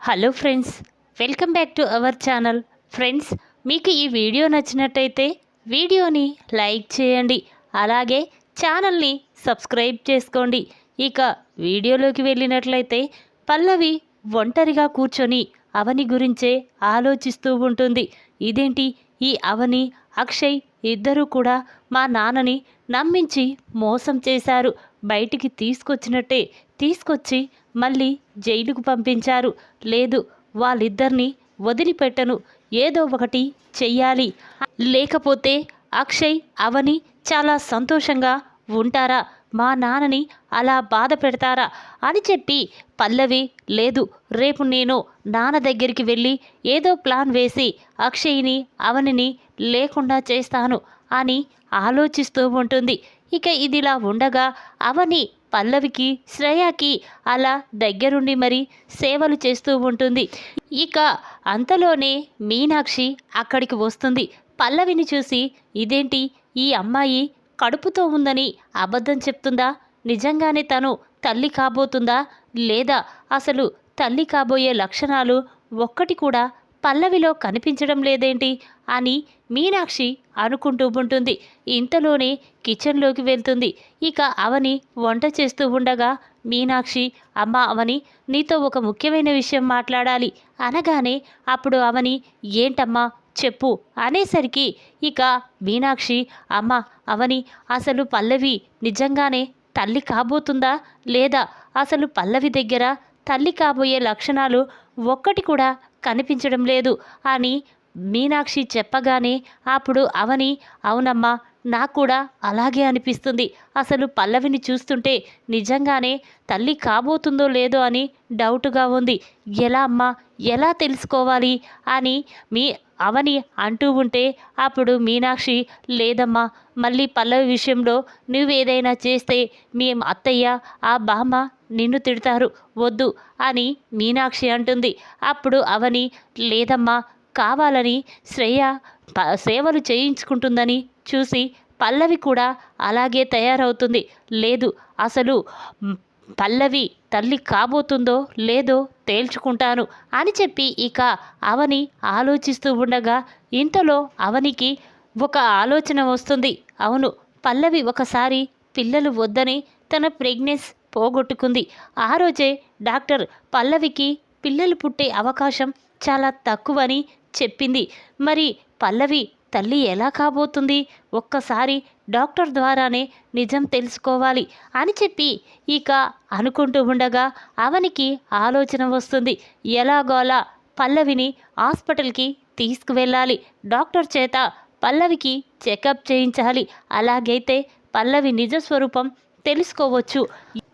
Hello friends welcome back to our channel. Friends మీకు ఈ video నచ్చినట్టయితే వీడియోని లైక్ చేయండి అలాగే ఛానల్ని సబ్స్క్రైబ్ చేసుకోండి. ఇక వీడియోలోకి వెళ్ళినట్లయితే పల్లవి ఒంటరిగా కూర్చొని అవని గురించే ఆలోచిస్తూ ఉంటుంది. ఇదేంటి? ఈ అవని అక్షయ్ ఇద్దరూ కూడా మా నాన్నని నమ్మించి మోసం చేశారు. బయటికి తీసుకొచ్చినట్టే తీసుకొచ్చి మళ్ళీ జైలుకు పంపించారు. లేదు వాళ్ళిద్దరిని వదిలిపెట్టను. ఏదో ఒకటి చెయ్యాలి. లేకపోతే అక్షయ్ అవని చాలా సంతోషంగా ఉంటారా? మా నాన్నని అలా బాధ పెడతారా? అని చెప్పి పల్లవి లేదు రేపు నేను నాన్న దగ్గరికి వెళ్ళి ఏదో ప్లాన్ వేసి అక్షయ్ని అవనిని లేకుండా చేస్తాను అని ఆలోచిస్తూ ఉంటుంది. ఇక ఇదిలా ఉండగా అవని పల్లవికి శ్రేయాకి అలా దగ్గరుండి మరి సేవలు చేస్తూ ఉంటుంది. ఇక అంతలోనే మీనాక్షి అక్కడికి వస్తుంది. పల్లవిని చూసి ఇదేంటి? ఈ అమ్మాయి కడుపుతో ఉందని అబద్ధం చెప్తుందా? నిజంగానే తను తల్లి కాబోతుందా? లేదా అసలు తల్లి కాబోయే లక్షణాలు ఒక్కటి కూడా పల్లవిలో కనిపించడం లేదేంటి అని మీనాక్షి అనుకుంటూ ఉంటుంది. ఇంతలోనే కిచెన్లోకి వెళ్తుంది. ఇక అవని వంట చేస్తూ ఉండగా మీనాక్షి అమ్మ అవని నీతో ఒక ముఖ్యమైన విషయం మాట్లాడాలి. అనగానే అప్పుడు అవని ఏంటమ్మా చెప్పు. అనేసరికి ఇక మీనాక్షి అమ్మ అవని అసలు పల్లవి నిజంగానే తల్లి కాబోతుందా లేదా? అసలు పల్లవి దగ్గర తల్లి కాబోయే లక్షణాలు ఒక్కటి కూడా కనిపించడం లేదు అని మీనాక్షి చెప్పగానే అప్పుడు అవని అవునమ్మా నాకు కూడా అలాగే అనిపిస్తుంది. అసలు పల్లవిని చూస్తుంటే నిజంగానే తల్లి కాబోతుందో లేదో అని డౌట్గా ఉంది. ఎలా అమ్మా ఎలా తెలుసుకోవాలి అని మీ అవని అంటూ ఉంటే అప్పుడు మీనాక్షి లేదమ్మా మళ్ళీ పల్లవి విషయంలో నువ్వేదైనా చేస్తే మీ అత్తయ్య ఆ బామ్మ నిన్ను తిడతారు వద్దు అని మీనాక్షి అంటుంది. అప్పుడు అవని లేదమ్మా కావాలని శ్రేయ ప- సేవలు చేయించుకుంటుందని చూసి పల్లవి కూడా అలాగే తయారవుతుంది. లేదు అసలు పల్లవి తల్లి కాబోతుందో లేదో తేల్చుకుంటాను అని చెప్పి ఇక అవని ఆలోచిస్తూ ఉండగా ఇంతలో అవనికి ఒక ఆలోచన వస్తుంది. అవును పల్లవి ఒకసారి పిల్లలు వద్దని తన ప్రెగ్నెన్స్ పోగొట్టుకుంది. ఆ రోజే డాక్టర్ పల్లవికి పిల్లలు పుట్టే అవకాశం చాలా తక్కువని చెప్పింది. మరి పల్లవి తల్లి ఎలా కాబోతుంది? ఒక్కసారి డాక్టర్ ద్వారానే నిజం తెలుసుకోవాలి అని చెప్పి ఇక అనుకుంటూ ఉండగా అవనికి ఆలోచన వస్తుంది. ఎలాగోలా పల్లవిని హాస్పిటల్కి తీసుకువెళ్ళాలి. డాక్టర్ చేత పల్లవికి చెకప్ చేయించాలి. అలాగైతే పల్లవి నిజ స్వరూపం తెలుసుకోవచ్చు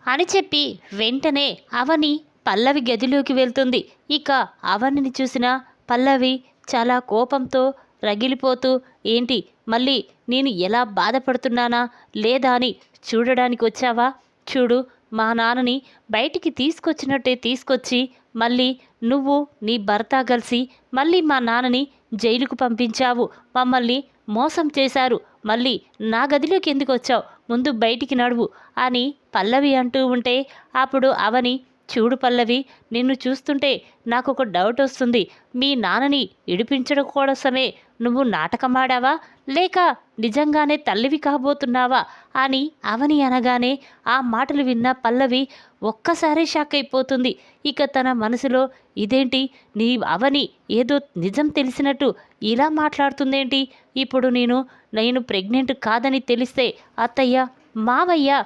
అని చెప్పి వెంటనే అవని పల్లవి గదిలోకి వెళ్తుంది. ఇక అవనిని చూసిన పల్లవి చాలా కోపంతో రగిలిపోతూ ఏంటి మళ్ళీ నేను ఎలా బాధపడుతున్నానా? లేదా? అని చూడడానికి వచ్చావా? చూడు మా నాన్నని బయటికి తీసుకొచ్చినట్టే తీసుకొచ్చి మళ్ళీ నువ్వు నీ భర్త కలిసి మళ్ళీ మా నాన్నని జైలుకు పంపించావు. మమ్మల్ని మోసం చేశారు. మళ్ళీ నా గదిలోకి ఎందుకు వచ్చావు? ముందు బయటికి నడువు అని పల్లవి అంటూ ఉంటే అప్పుడు అవని చూడు పల్లవి నిన్ను చూస్తుంటే నాకు ఒక డౌట్ వస్తుంది. మీ నాన్నని ఇడిపించడం కోసమే నువ్వు నాటకమాడావా? లేక నిజంగానే తల్లివి కాబోతున్నావా? అని అవని అనగానే ఆ మాటలు విన్న పల్లవి ఒక్కసారే షాక్ అయిపోతుంది. ఇక తన మనసులో ఇదేంటి? నీ అవని ఏదో నిజం తెలిసినట్టు ఇలా మాట్లాడుతుందేంటి? ఇప్పుడు నేను నేను ప్రెగ్నెంట్ కాదని తెలిస్తే అత్తయ్య మావయ్య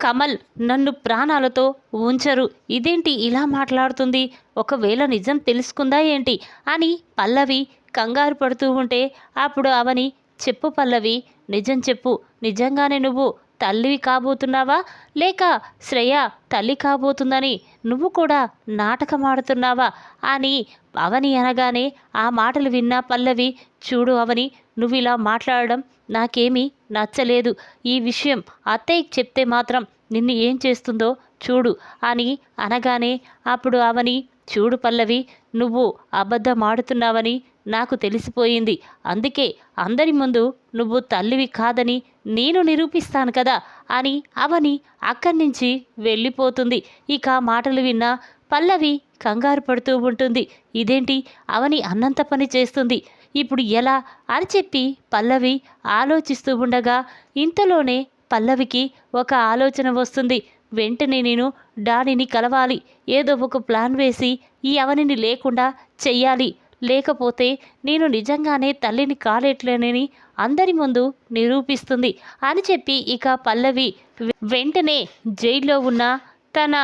కమల్ నన్ను ప్రాణాలతో ఉంచరు. ఇదేంటి ఇలా మాట్లాడుతుంది? ఒకవేళ నిజం తెలుసుకుందా ఏంటి? అని పల్లవి కంగారు పడుతూ ఉంటే అప్పుడు అవని చెప్పు పల్లవి నిజం చెప్పు. నిజంగానే నువ్వు తల్లివి కాబోతున్నావా? లేక శ్రేయ తల్లి కాబోతుందని నువ్వు కూడా నాటకం ఆడుతున్నావా అని అవని అనగానే ఆ మాటలు విన్న పల్లవి చూడు అవని నువ్వు ఇలా మాట్లాడడం నాకేమీ నచ్చలేదు. ఈ విషయం అత్తయ్యకి చెప్తే మాత్రం నిన్ను ఏం చేస్తుందో చూడు అని అనగానే అప్పుడు అవని చూడు పల్లవి నువ్వు అబద్ధం ఆడుతున్నావని నాకు తెలిసిపోయింది. అందుకే అందరి ముందు నువ్వు తల్లివి కాదని నేను నిరూపిస్తాను కదా అని అవని అక్కడి నుంచి వెళ్ళిపోతుంది. ఇక ఆ మాటలు విన్న పల్లవి కంగారు పడుతూ ఉంటుంది. ఇదేంటి? అవని అన్నంత పని చేస్తుంది. ఇప్పుడు ఎలా? అని చెప్పి పల్లవి ఆలోచిస్తూ ఉండగా ఇంతలోనే పల్లవికి ఒక ఆలోచన వస్తుంది. వెంటనే నేను డాడీని కలవాలి. ఏదో ఒక ప్లాన్ వేసి ఈ అవనిని లేకుండా చెయ్యాలి. లేకపోతే నేను నిజంగానే తల్లిని కాలేట్లేనని అందరి ముందు నిరూపిస్తుంది అని చెప్పి ఇక పల్లవి వెంటనే జైల్లో ఉన్న తన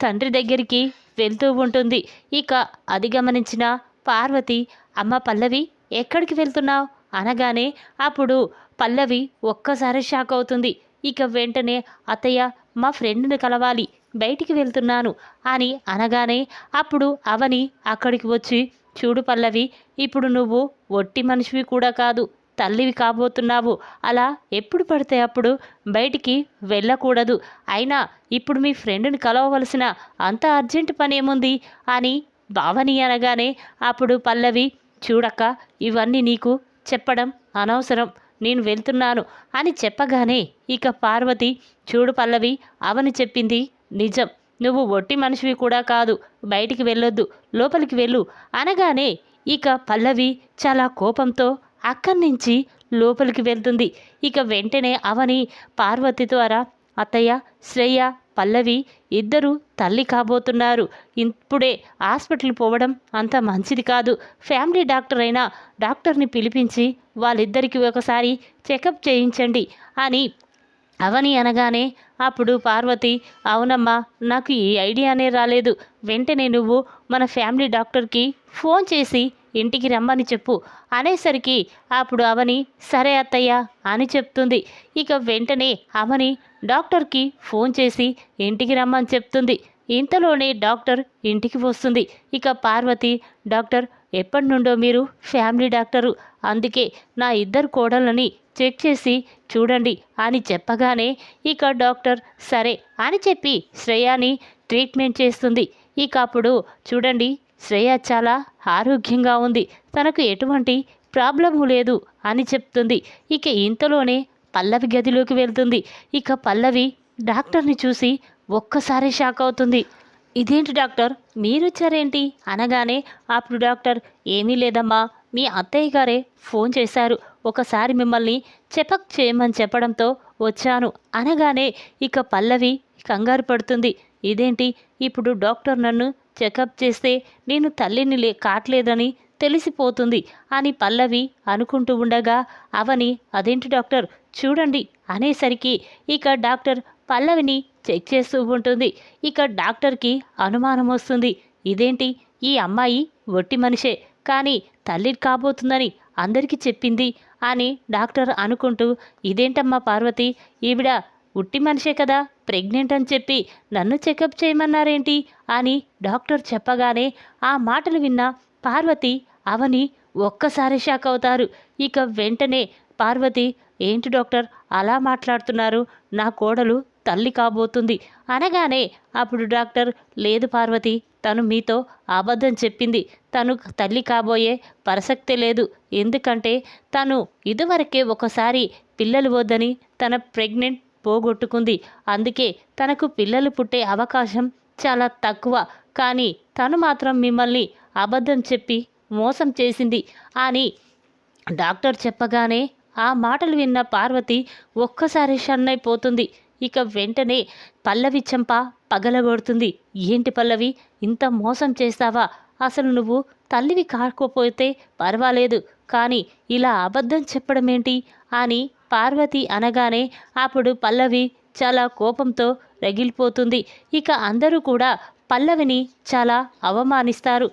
తండ్రి దగ్గరికి వెళ్తూ ఉంటుంది. ఇక అది గమనించిన పార్వతి అమ్మ పల్లవి ఎక్కడికి వెళ్తున్నావు? అనగానే అప్పుడు పల్లవి ఒక్కసారి షాక్ అవుతుంది. ఇక వెంటనే అత్తయ్య మా ఫ్రెండ్ని కలవాలి బయటికి వెళ్తున్నాను అని అనగానే అప్పుడు అవని అక్కడికి వచ్చి చూడు పల్లవి ఇప్పుడు నువ్వు ఒట్టి మనిషివి కూడా కాదు తల్లివి కాబోతున్నావు. అలా ఎప్పుడు పడితే అప్పుడు బయటికి వెళ్ళకూడదు. అయినా ఇప్పుడు మీ ఫ్రెండ్ని కలవవలసిన అంత అర్జెంట్ పని ఏముంది అని భావని అనగానే అప్పుడు పల్లవి చూడక్క ఇవన్నీ నీకు చెప్పడం అనవసరం. నేను వెళ్తున్నాను అని చెప్పగానే ఇక పార్వతి చూడు పల్లవి అవని చెప్పింది నిజం. నువ్వు ఒట్టి మనిషివి కూడా కాదు. బయటికి వెళ్ళొద్దు లోపలికి వెళ్ళు అనగానే ఇక పల్లవి చాలా కోపంతో అక్కడి నుంచి లోపలికి వెళ్తుంది. ఇక వెంటనే అవని పార్వతి ద్వారా అత్తయ్య శ్రేయ పల్లవి ఇద్దరు తల్లి కాబోతున్నారు. ఇప్పుడే హాస్పిటల్ పోవడం అంత మంచిది కాదు. ఫ్యామిలీ డాక్టర్ అయినా డాక్టర్ని పిలిపించి వాళ్ళిద్దరికి ఒకసారి చెకప్ చేయించండి అని అవని అనగానే అప్పుడు పార్వతి అవునమ్మా నాకు ఈ ఐడియానే రాలేదు. వెంటనే నువ్వు మన ఫ్యామిలీ డాక్టర్కి ఫోన్ చేసి ఇంటికి రమ్మని చెప్పు. అనేసరికి అప్పుడు అవని సరే అత్తయ్య అని చెప్తుంది. ఇక వెంటనే అవని డాక్టర్కి ఫోన్ చేసి ఇంటికి రమ్మని చెప్తుంది. ఇంతలోనే డాక్టర్ ఇంటికి వస్తుంది. ఇక పార్వతి డాక్టర్ ఎప్పటి నుండో మీరు ఫ్యామిలీ డాక్టరు అందుకే నా ఇద్దరు కోడళ్ళని చెక్ చేసి చూడండి అని చెప్పగానే ఇక డాక్టర్ సరే అని చెప్పి శ్రేయాని ట్రీట్మెంట్ చేస్తుంది. ఇక అప్పుడు చూడండి శ్రేయ చాలా ఆరోగ్యంగా ఉంది. తనకు ఎటువంటి ప్రాబ్లము లేదు అని చెప్తుంది. ఇక ఇంతలోనే పల్లవి గదిలోకి వెళ్తుంది. ఇక పల్లవి డాక్టర్ని చూసి ఒక్కసారి షాక్ అవుతుంది. ఇదేంటి డాక్టర్? మీరు వచ్చారేంటి? అనగానే అప్పుడు డాక్టర్ ఏమీ లేదమ్మా. మీ అత్తయ్య గారే ఫోన్ చేశారు. ఒకసారి మిమ్మల్ని చెపక్ చేయమని చెప్పడంతో వచ్చాను. అనగానే ఇక పల్లవి కంగారు పడుతుంది. ఇదేంటి? ఇప్పుడు డాక్టర్ నన్ను చెకప్ చేస్తే నేను తల్లిని లే కాట్లేదని తెలిసిపోతుంది అని పల్లవి అనుకుంటూ ఉండగా అవని అదేంటి డాక్టర్? చూడండి అనేసరికి ఇక డాక్టర్ పల్లవిని చెక్ చేస్తూ ఉంటుంది. ఇక డాక్టర్కి అనుమానం వస్తుంది. ఇదేంటి? ఈ అమ్మాయి ఒట్టి మనిషే కానీ తల్లి కాబోతుందని అందరికీ చెప్పింది అని డాక్టర్ అనుకుంటూ ఇదేంటమ్మా పార్వతి? ఈవిడ ఉట్టి మనిషే కదా ప్రెగ్నెంట్ అని చెప్పి నన్ను చెకప్ చేయమన్నారేంటి అని డాక్టర్ చెప్పగానే ఆ మాటలు విన్న పార్వతి అవని ఒక్కసారి షాక్ అవుతారు. ఇక వెంటనే పార్వతి ఏంటి డాక్టర్ అలా మాట్లాడుతున్నారు? నా కోడలు తల్లి కాబోతుంది. అనగానే అప్పుడు డాక్టర్ లేదు పార్వతి తను మీతో అబద్ధం చెప్పింది. తను తల్లి కాబోయే పరసక్తే లేదు. ఎందుకంటే తను ఇదివరకే ఒకసారి పిల్లలు వద్దని తన ప్రెగ్నెంట్ పోగొట్టుకుంది. అందుకే తనకు పిల్లలు పుట్టే అవకాశం చాలా తక్కువ. కానీ తను మాత్రం మిమ్మల్ని అబద్ధం చెప్పి మోసం చేసింది అని డాక్టర్ చెప్పగానే ఆ మాటలు విన్న పార్వతి ఒక్కసారి షన్నైపోతుంది ఇక వెంటనే పల్లవి చెంప పగలగొడుతుంది. ఏంటి పల్లవి? ఇంత మోసం చేస్తావా? అసలు నువ్వు తల్లివి కాకపోతే పర్వాలేదు. కానీ ఇలా అబద్ధం చెప్పడం ఏంటి అని పార్వతి అనగానే అప్పుడు పల్లవి చాలా కోపంతో రగిలిపోతుంది. ఇక అందరూ కూడా పల్లవిని చాలా అవమానిస్తారు.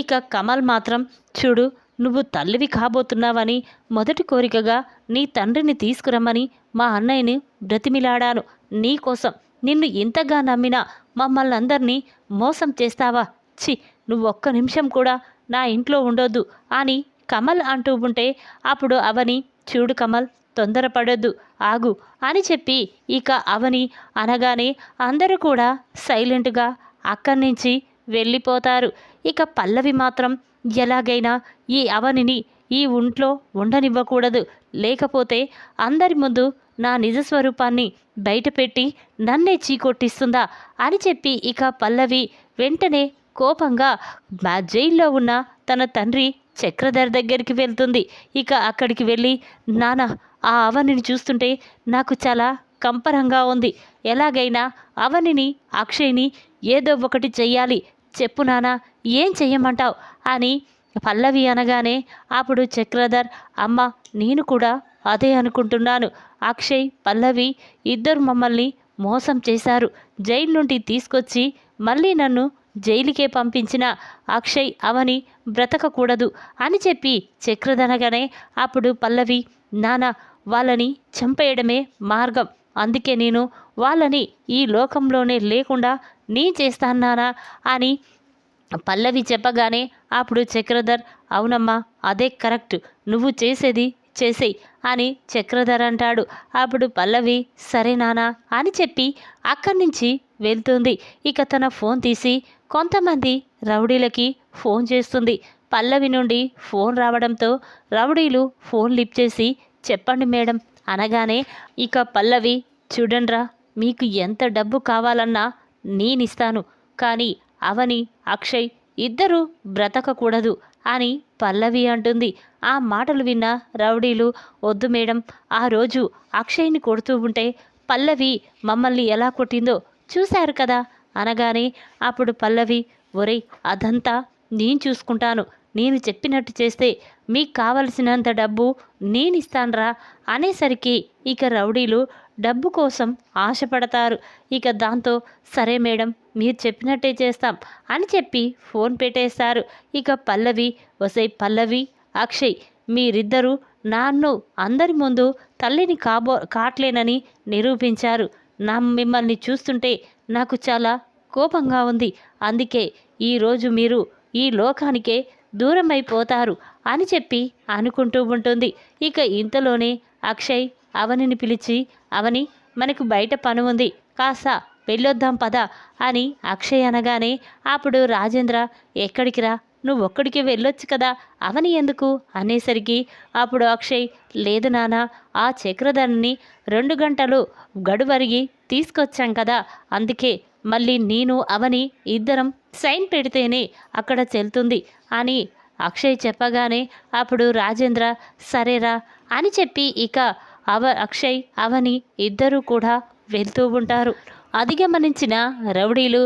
ఇక కమల్ మాత్రం చూడు నువ్వు తల్లివి కాబోతున్నావని మొదటి కోరికగా నీ తండ్రిని తీసుకురమ్మని మా అన్నయ్యని బ్రతిమిలాడాను. నీకోసం నిన్ను ఇంతగా నమ్మిన మమ్మల్ని అందరినీ మోసం చేస్తావా? ఛీ నువ్వు ఒక్క నిమిషం కూడా నా ఇంట్లో ఉండొద్దు అని కమల్ అంటూ ఉంటే అప్పుడు అవని చూడు కమల్ తొందరపడొద్దు ఆగు అని చెప్పి ఇక అవని అనగానే అందరూ కూడా సైలెంట్గా అక్కడి నుంచి వెళ్ళిపోతారు. ఇక పల్లవి మాత్రం ఎలాగైనా ఈ అవనిని ఈ ఒంట్లో ఉండనివ్వకూడదు. లేకపోతే అందరి ముందు నా నిజ స్వరూపాన్ని బయటపెట్టి నన్నే చీకొట్టిస్తుందా అని చెప్పి ఇక పల్లవి వెంటనే కోపంగా మా జైల్లో ఉన్న తన తండ్రి చక్రధర్ దగ్గరికి వెళ్తుంది. ఇక అక్కడికి వెళ్ళి నాన్న ఆ అవనిని చూస్తుంటే నాకు చాలా కంపరంగా ఉంది. ఎలాగైనా అవనిని అక్షయ్ని ఏదో ఒకటి చెయ్యాలి. చెప్పు నానా ఏం చెయ్యమంటావు? అని పల్లవి అనగానే అప్పుడు చక్రధర్ అమ్మ నేను కూడా అదే అనుకుంటున్నాను. అక్షయ్ పల్లవి ఇద్దరు మమ్మల్ని మోసం చేశారు. జైలు నుండి తీసుకొచ్చి మళ్ళీ నన్ను జైలుకే పంపించిన అక్షయ్ అవని బ్రతకకూడదు అని చెప్పి చక్రదనగానే అప్పుడు పల్లవి నాన్న వాళ్ళని చంపేయడమే మార్గం. అందుకే నేను వాళ్ళని ఈ లోకంలోనే లేకుండా నీ చేస్తాన్నానా అని పల్లవి చెప్పగానే అప్పుడు చక్రధర్ అవునమ్మా అదే కరెక్ట్ నువ్వు చేసేది చేసేయి అని చక్రధర్ అంటాడు. అప్పుడు పల్లవి సరే నానా అని చెప్పి అక్కడి నుంచి వెళ్తుంది. ఇక తన ఫోన్ తీసి కొంతమంది రౌడీలకి ఫోన్ చేస్తుంది. పల్లవి నుండి ఫోన్ రావడంతో రౌడీలు ఫోన్ లిప్ చేసి చెప్పండి మేడం అనగానే ఇక పల్లవి చూడండ్రా మీకు ఎంత డబ్బు కావాలన్నా నేనిస్తాను. కానీ అవని అక్షయ్ ఇద్దరూ బ్రతకకూడదు అని పల్లవి అంటుంది. ఆ మాటలు విన్న రౌడీలు వద్దు మేడం ఆ రోజు అక్షయ్ని కొడుతూ ఉంటే పల్లవి మమ్మల్ని ఎలా కొట్టిందో చూశారు కదా అనగానే అప్పుడు పల్లవి ఒరేయ్ అదంతా నేను చూసుకుంటాను. నేను చెప్పినట్టు చేస్తే మీకు కావలసినంత డబ్బు నేను ఇస్తాన్రా అనేసరికి ఇక రౌడీలు డబ్బు కోసం ఆశపడతారు. ఇక దాంతో సరే మేడం మీరు చెప్పినట్టే చేస్తాం అని చెప్పి ఫోన్ పెట్టేస్తారు. ఇక పల్లవి వసై పల్లవి అక్షయ్ మీరిద్దరూ నాన్ను అందరి ముందు తల్లిని కాబో కాట్లేనని నిరూపించారు. నా మిమ్మల్ని చూస్తుంటే నాకు చాలా కోపంగా ఉంది. అందుకే ఈరోజు మీరు ఈ లోకానికే దూరం అయిపోతారు అని చెప్పి అనుకుంటూ ఉంటుంది. ఇక ఇంతలోనే అక్షయ్ అవనిని పిలిచి అవని మనకు బయట పని ఉంది. కాస్త వెళ్ళొద్దాం పద అని అక్షయ్ అనగానే అప్పుడు రాజేంద్ర ఎక్కడికి రా? నువ్వు ఒక్కడికి వెళ్ళొచ్చు కదా? అవని ఎందుకు? అనేసరికి అప్పుడు అక్షయ్ లేదు నాన్న ఆ చక్రధర్ని రెండు గంటలు గడువరిగి తీసుకొచ్చాం కదా. అందుకే మళ్ళీ నేను అవని ఇద్దరం సైన్ పెడితేనే అక్కడ చెల్తుంది అని అక్షయ్ చెప్పగానే అప్పుడు రాజేంద్ర సరేరా అని చెప్పి ఇక అవ అక్షయ్ అవని ఇద్దరూ కూడా వెళ్తూ ఉంటారు. అది గమనించిన రౌడీలు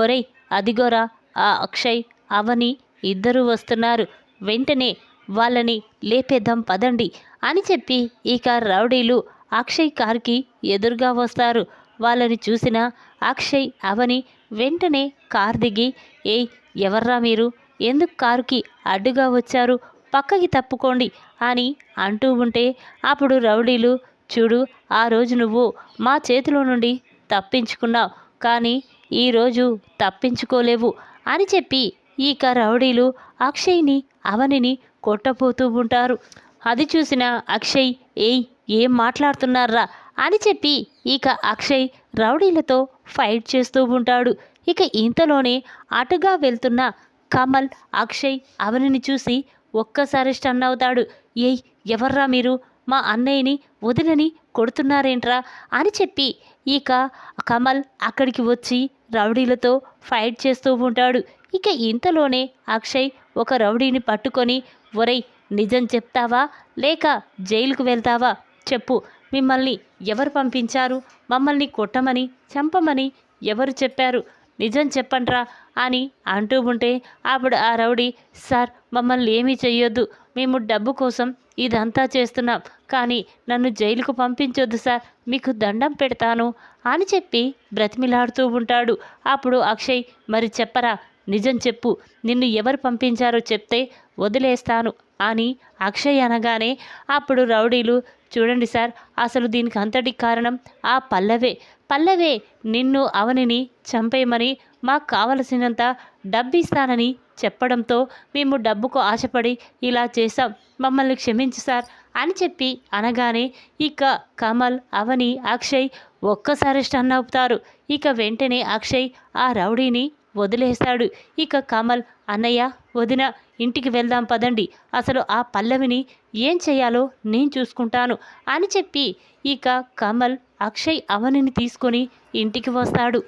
ఒరేయ్ అదిగోరా ఆ అక్షయ్ అవని ఇద్దరూ వస్తున్నారు. వెంటనే వాళ్ళని లేపేద్దాం పదండి అని చెప్పి ఇక రౌడీలు అక్షయ్ కార్కి ఎదురుగా వస్తారు. వాళ్ళని చూసిన అక్షయ్ అవని వెంటనే కార్ దిగి ఏయ్ ఎవర్రా మీరు? ఎందుకు కారుకి అడ్డుగా వచ్చారు? పక్కకి తప్పుకోండి అని అంటూ ఉంటే అప్పుడు రౌడీలు చూడు ఆ రోజు నువ్వు మా చేతిలో నుండి తప్పించుకున్నావు కానీ ఈరోజు తప్పించుకోలేవు అని చెప్పి ఇక రౌడీలు అక్షయ్ని అవనిని కొట్టపోతూ ఉంటారు. అది చూసిన అక్షయ్ ఏయ్ ఏం మాట్లాడుతున్నారా అని చెప్పి ఇక అక్షయ్ రౌడీలతో ఫైట్ చేస్తూ ఉంటాడు. ఇక ఇంతలోనే అటుగా వెళ్తున్న కమల్ అక్షయ్ అవనిని చూసి ఒక్కసారి స్టన్ అవుతాడు. ఏయ్ ఎవర్రా మీరు? మా అన్నయ్యని వదిలని కొడుతున్నారేంట్రా? అని చెప్పి ఇక కమల్ అక్కడికి వచ్చి రౌడీలతో ఫైట్ చేస్తూ ఉంటాడు. ఇక ఇంతలోనే అక్షయ్ ఒక రౌడీని పట్టుకొని ఒరై నిజం చెప్తావా? లేక జైలుకు వెళ్తావా? చెప్పు. మిమ్మల్ని ఎవరు పంపించారు? మమ్మల్ని కొట్టమని చంపమని ఎవరు చెప్పారు? నిజం చెప్పండ్రా అని అంటూ ఉంటే అప్పుడు ఆ రౌడీ సార్ మమ్మల్ని ఏమీ చెయ్యొద్దు. మేము డబ్బు కోసం ఇదంతా చేస్తున్నాం. కానీ నన్ను జైలుకు పంపించొద్దు సార్. మీకు దండం పెడతాను అని చెప్పి బ్రతిమిలాడుతూ ఉంటాడు. అప్పుడు అక్షయ్ మరి చెప్పరా? నిజం చెప్పు. నిన్ను ఎవరు పంపించారో చెప్తే వదిలేస్తాను అని అక్షయ్ అనగానే అప్పుడు రౌడీలు చూడండి సార్ అసలు దీనికి అంతటి కారణం ఆ పల్లవే. పల్లవే నిన్ను అవనిని చంపేయమని మాకు కావలసినంత డబ్బు ఇస్తానని చెప్పడంతో మేము డబ్బుకు ఆశపడి ఇలా చేశాం. మమ్మల్ని క్షమించు సార్ అని చెప్పి అనగానే ఇక కమల్ అవని అక్షయ్ ఒక్కసారి స్టన్ అవుతారు. ఇక వెంటనే అక్షయ్ ఆ రౌడీని వదిలేస్తాడు ఇక కమల్ అన్నయ్య వదిన ఇంటికి వెళ్దాం పదండి. అసలు ఆ పల్లవిని ఏం చేయాలో నేను చూసుకుంటాను అని చెప్పి ఇక కమల్ అక్షయ్ అవనిని తీసుకొని ఇంటికి వస్తాడు.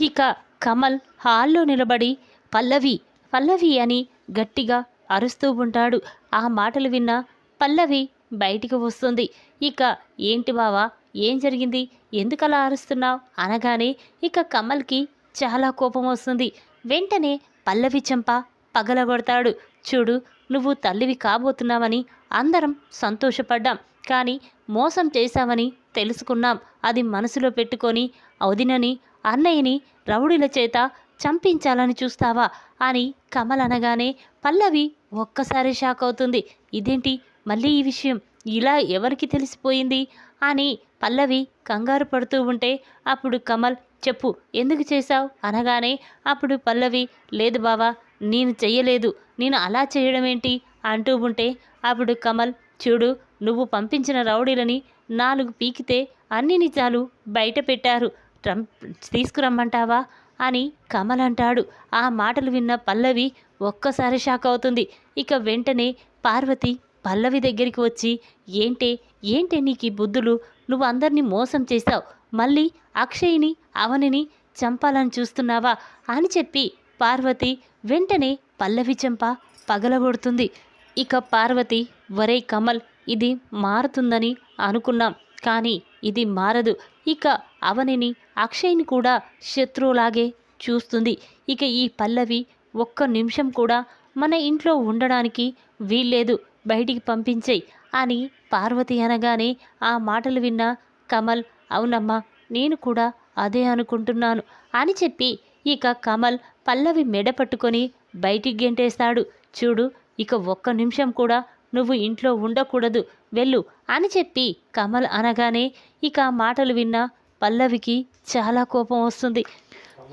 ఇక కమల్ హాల్లో నిలబడి పల్లవి పల్లవి అని గట్టిగా అరుస్తూ ఉంటాడు. ఆ మాటలు విన్న పల్లవి బయటికి వస్తుంది. ఇక ఏంటి బావా ఏం జరిగింది? ఎందుకలా అరుస్తున్నావు? అనగానే ఇక కమల్కి చాలా కోపం వస్తుంది. వెంటనే పల్లవి చెంప పగలగొడతాడు. చూడు నువ్వు తల్లివి కాబోతున్నావని అందరం సంతోషపడ్డాం. కానీ మోసం చేశావని తెలుసుకున్నాం. అది మనసులో పెట్టుకొని వదినని అన్నయ్యని రౌడీల చేత చంపించాలని చూస్తావా? అని కమల్ అనగానే పల్లవి ఒక్కసారి షాక్ అవుతుంది. ఇదేంటి? మళ్ళీ ఈ విషయం? ఇలా ఎవరికి తెలిసిపోయింది? అని పల్లవి కంగారు పడుతూ ఉంటే అప్పుడు కమల్ చెప్పు ఎందుకు చేశావు? అనగానే అప్పుడు పల్లవి లేదు బావా నేను చెయ్యలేదు నేను అలా చేయడం ఏంటి అంటూ ఉంటే అప్పుడు కమల్ చూడు నువ్వు పంపించిన రౌడీలని నాలుగు పీకితే అన్ని నిజాలు బయట పెట్టారు. ట్రంప్ తీసుకురమ్మంటావా? అని కమల్ అంటాడు. ఆ మాటలు విన్న పల్లవి ఒక్కసారి షాక్ అవుతుంది. ఇక వెంటనే పార్వతి పల్లవి దగ్గరికి వచ్చి ఏంటే ఏంటే నీకు ఈ బుద్ధులు? నువ్వు అందరినీ మోసం చేశావు. మళ్ళీ అక్షయ్ని అవనిని చంపాలని చూస్తున్నావా? అని చెప్పి పార్వతి వెంటనే పల్లవి చెంప పగలగొడుతుంది. ఇక పార్వతి వరే కమల్ ఇది మారుతుందని అనుకున్నాం కానీ ఇది మారదు. ఇక అవనిని అక్షయ్ని కూడా శత్రువులాగే చూస్తుంది. ఇక ఈ పల్లవి ఒక్క నిమిషం కూడా మన ఇంట్లో ఉండడానికి వీల్లేదు. బయటికి పంపించేయి అని పార్వతి అనగానే ఆ మాటలు విన్న కమల్ అవునమ్మా నేను కూడా అదే అనుకుంటున్నాను అని చెప్పి ఇక కమల్ పల్లవి మెడ పట్టుకొని బయటికి గెంటేస్తాడు. చూడు ఇక ఒక్క నిమిషం కూడా నువ్వు ఇంట్లో ఉండకూడదు వెళ్ళు అని చెప్పి కమల్ అనగానే ఇక ఆ మాటలు విన్న పల్లవికి చాలా కోపం వస్తుంది.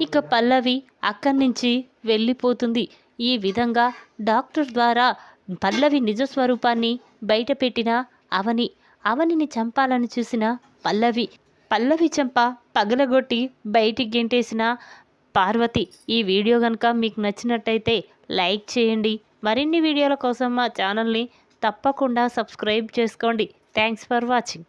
ఇక పల్లవి అక్కడి నుంచి వెళ్ళిపోతుంది. ఈ విధంగా డాక్టర్ ద్వారా పల్లవి నిజ స్వరూపాన్ని బయటపెట్టిన అవని అవనిని చంపాలని చూసిన పల్లవి. పల్లవి చంప పగలగొట్టి బయటికి గెంటేసిన పార్వతి. ఈ వీడియో కనుక మీకు నచ్చినట్టయితే లైక్ చేయండి. మరిన్ని వీడియోల కోసం మా ఛానల్ని తప్పకుండా సబ్స్క్రైబ్ చేసుకోండి. Thanks for watching.